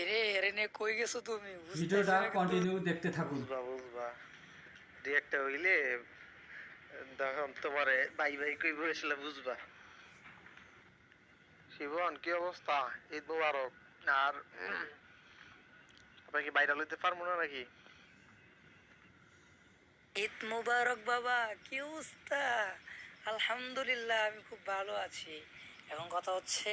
এরে এরে নে কই গেছো তুমি? ভিডিওটা কন্টিনিউ দেখতে থাকুন। বুঝবা বুঝবা। হইলে তখন তোমারে বাই বাই কই বলেছিল বুঝবা। শিবন কি অবস্থা? ঈদ মুবারক। আর বাইরে লইতে পারব না নাকি? ঈদ মুবারক বাবা কি অবস্থা? আলহামদুলিল্লাহ আমি খুব ভালো আছি। এখন কথা হচ্ছে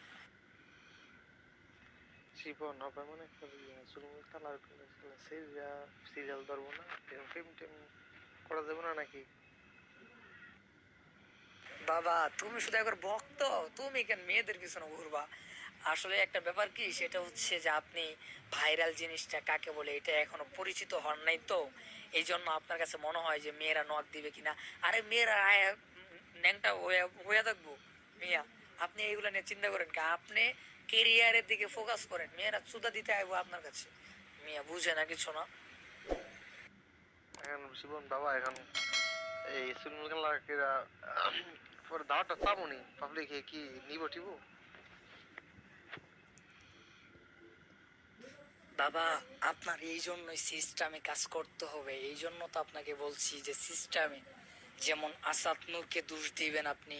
শিবন হবে না নাকি বাবা, তুমি শুধু একবার ভক্ত তুমি কেন মেয়েদের পিছনে ঘুরবা? আসলে একটা ব্যাপার কি, সেটা হচ্ছে যে আপনি ভাইরাল জিনিসটা কাকে বলে, এটা এখনও পরিচিত হন নাই তো। এই জন্য আপনার কাছে মনে হয় যে মেয়েরা নখ দিবে কিনা। আরে মেয়েরা ন্যাংটা হয়ে থাকব। মিয়া, আপনি এইগুলো নিয়ে চিন্তা করেন কি? আপনি কেরিয়ারের দিকে ফোকাস করেন। মেয়েরা চুদা দিতে আইবো আপনার কাছে। মিয়া বুঝে না কিছু না। এখন শিবন বাবা এখন এই কেরা পরে দাওয়াটা চাবনি পাবলিকে কি নিব টিব? বাবা আপনার এই জন্যই সিস্টেমে কাজ করতে হবে। এই জন্য তো আপনাকে বলছি যে সিস্টেমে যেমন আসাদ নূরকে দোষ দিবেন আপনি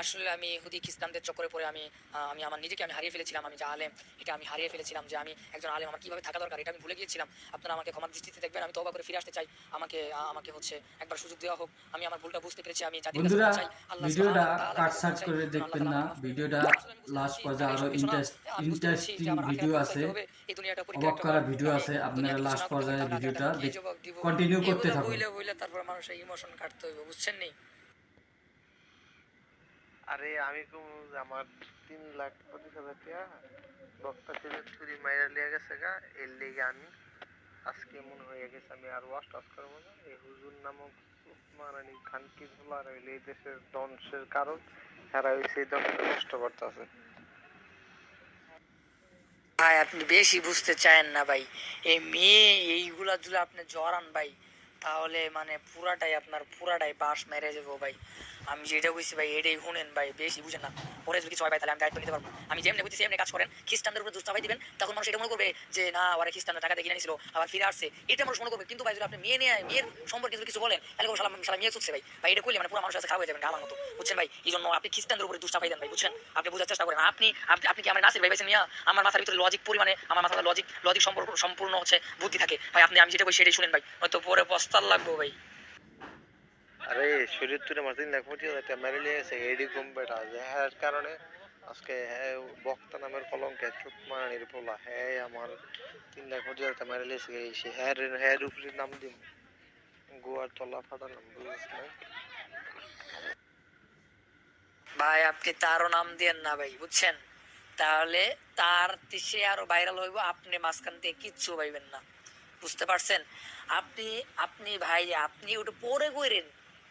আসলে আমি হুদি খ্রিস্টানদের চক্করে পড়ে আমি আমি আমার নিজেকে আমি হারিয়ে ফেলেছিলাম আমি যে আলেম এটা আমি হারিয়ে ফেলেছিলাম যে আমি একজন আলেম আমার কীভাবে থাকা দরকার এটা আমি ভুলে গিয়েছিলাম। আপনারা আমাকে ক্ষমার দৃষ্টিতে দেখবেন আমি তবা করে ফিরে আসতে চাই। আমাকে আমাকে হচ্ছে একবার সুযোগ দেওয়া হোক। আমি আমার ভুলটা বুঝতে পেরেছি আমি কাছে চাই আল্লাহ ভিডিওটা সুবহানাহু কাট সার্চ করে দেখবেন না। ভিডিওটা লাস্ট আমি আরও ইন্টারেস্টিং ভিডিও আছে। এই দুনিয়াটা পরীক্ষা করা ভিডিও আছে। আপনারা লাস্ট পারলে ভিডিওটা? কন্টিনিউ করতে থাকুন। তারপর মানুষের ইমোশন কাটতে হইব বুঝছেন নি? আরে আমি কম আমার তিন লাখ পঁচিশ হাজার টাকা বক্তা ছেলে চুরি মাইরা লিয়ে গেছে গা, এর লেগে আমি আজকে মনে হয়ে গেছে আমি আর ওয়াশ টাশ করব না। এই হুজুর নামক মারানি খানকি ভোলার হইলে এই দেশের ধ্বংসের কারণ হেরা হয়েছে এই ধ্বংস নষ্ট করতেছে। ভাই, আপনি বেশি বুঝতে চায়েন না ভাই। এই মেয়ে এইগুলা যদি আপনি জড়ান ভাই, তাহলে মানে পুরাটাই আপনার পুরাটাই বাস মেরে যাব ভাই। আমি যেটা বুঝছি ভাই, এটাই শুনেন ভাই, বেশি বুঝেন না। পরে যদি কিছু হয় ভাই, তাহলে আমি দায়িত্ব নিতে পারব। আমি যেমনি বুঝছি সেমনি কাজ করেন। খ্রিস্টানদের উপরে দুষ্টাভাই দিবেন। তখন মানুষ এটা মনে করবে যে, না ওরা খ্রিস্টানরা টাকা দিয়ে কিনে নিছিল, আবার ফিরে আসছে। এটা মানুষ মনে করবে। কিন্তু ভাই, যদি আপনি মেয়ে নিয়ে, মেয়ের সম্পর্কে যদি কিছু বলেন, তাহলে কোনো সালাম সালাম মেয়ে চুচ্ছে ভাই। ভাই, এটা করলে মানে পুরো মানুষ আছে খারাপ হয়ে যাবেন আমার মতো। বুঝছেন ভাই? এই জন্য আপনি খ্রিস্টানদের উপরে দুষ্টাভাই দেন ভাই, বুঝছেন? আপনি বোঝার চেষ্টা করেন। আপনি আপনি কি আমার নাসির ভাই, বেছে নিয়ে? আমার মাথার ভিতরে লজিক পরিমাণে, আমার মাথার লজিক লজিক সম্পর্ক সম্পূর্ণ হচ্ছে বুদ্ধি থাকে। ভাই, আপনি আমি যেটা বলি, সেটাই শুনেন ভাই। হয়তো পরে পস্তার লাগবো ভাই। আরে, শরীর তুলে আমার তিন লাখ পঁচিশ হাজার টাকা মেরে লিয়ে গেছে, এডি কম বেটা, যে হ্যাঁ কারণে আজকে হ্যাঁ বক্তা নামের কলঙ্কে চুত মারানির পোলা হ্যাঁ আমার তিন লাখ পঁচিশ হাজার মেরে লিয়েছে সে হ্যাঁ হ্যাঁ উপরে নাম দিম। গোয়ার তলা ফাটালাম না? ভাই, আপনি তারও নাম দিয়েন না ভাই, বুঝছেন? তাহলে তার সে আরও ভাইরাল হইব, আপনি মাঝখান থেকে কিচ্ছু পাইবেন না, বুঝতে পারছেন? আপনি আপনি ভাই, আপনি ওটা পরে কইরেন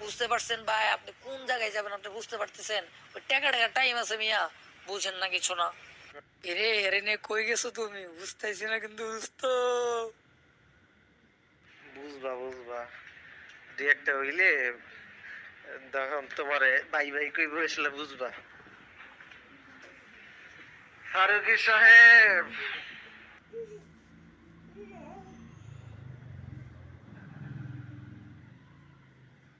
বুঝতে পারছেন ভাই? আপনি কোন জায়গায় যাবেন আপনি বুঝতে পারতেছেন? ওই টাকা টাকা টাইম আছে মিয়া। বুঝেন না কিছু না। এরে এরে নে কই গেছো তুমি? বুঝতেছি না কিন্তু বুঝতো বুঝবা বুঝবা। দু একটা হইলে তখন তোমারে বাই বাই কই বসলে বুঝবা। ফারুকি সাহেব!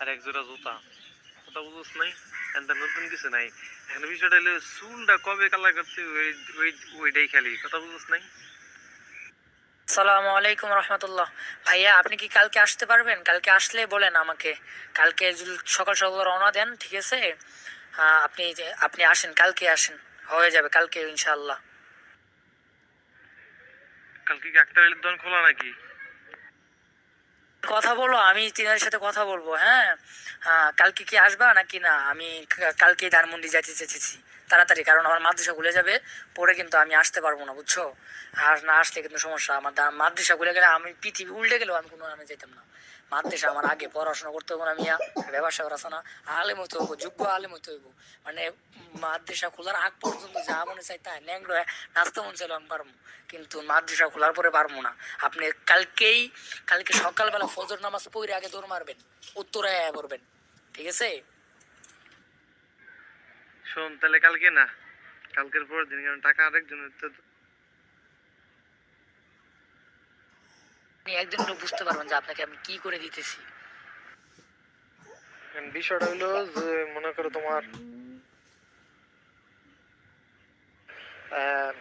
আর এক জোড়া জুতা। কথা বুঝছ নাই এনটা নতুন কিছু নাই। এখানে বিষয়টা হলো চুলটা কবে কালার করতে ওই ওই ওইটাই খালি কথা বুঝছ নাই? সালামু আলাইকুম রহমতুল্লাহ। ভাইয়া আপনি কি কালকে আসতে পারবেন? কালকে আসলে বলেন আমাকে। কালকে সকাল সকাল রওনা দেন ঠিক আছে? আহ, আপনি আপনি আসেন কালকে আসেন। হয়ে যাবে কালকে ইনশাআল্লাহ। কালকে কি একটা দোকান খোলা নাকি? কথা বলো আমি তিনার সাথে কথা বলব হ্যাঁ? আহ, কালকে কি আসবা নাকি না? আমি কালকে ধানমন্ডি যাইতে চেয়েছি তাড়াতাড়ি কারণ আমার মাদ্রাসা খুলে যাবে পরে কিন্তু আমি আসতে পারব না বুঝছ? আর না আসলে কিন্তু সমস্যা আমার মাদ্রাসা খুলে গেলে আমি পৃথিবী উল্টে গেলেও আমি কোনো আমি যেতাম না। মাদ্রাসা আমার আগে পড়াশোনা করতে হবে না মিয়া, ব্যবসা করা না। আলেম হতে হইব, যোগ্য আলেম হতে হইব। মানে মাদ্রাসা খোলার আগ পর্যন্ত যা মনে চাই তাই। ন্যাংলো নাচতে মন চাইলে আমি পারব। কিন্তু মাদ্রাসা খোলার পরে পারব না। আপনি কালকেই, কালকে সকালবেলা ফজর নামাজ পড়ে আগে দৌড় মারবেন, উত্তরে করবেন ঠিক আছে? শোন, তাহলে কালকে না, কালকের পরের দিন, কারণ টাকা আরেকজনের তো আপনি একদিন হলেও বুঝতে পারবেন যে আপনাকে আমি কি করে দিতেছি। বিষয়টা হলো যে মনে করো তোমার আহ,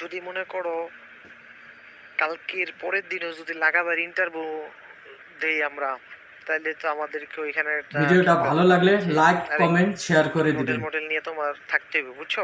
যদি মনে করো কালকের পরের দিনও যদি লাগাতার ইন্টারভিউ দেই আমরা তাহলে তো আমাদেরকে ওইখানে ভিডিওটা ভালো লাগলে লাইক কমেন্ট শেয়ার করে দিবেন। মডেল নিয়ে তোমার থাকতে হবে বুঝছ?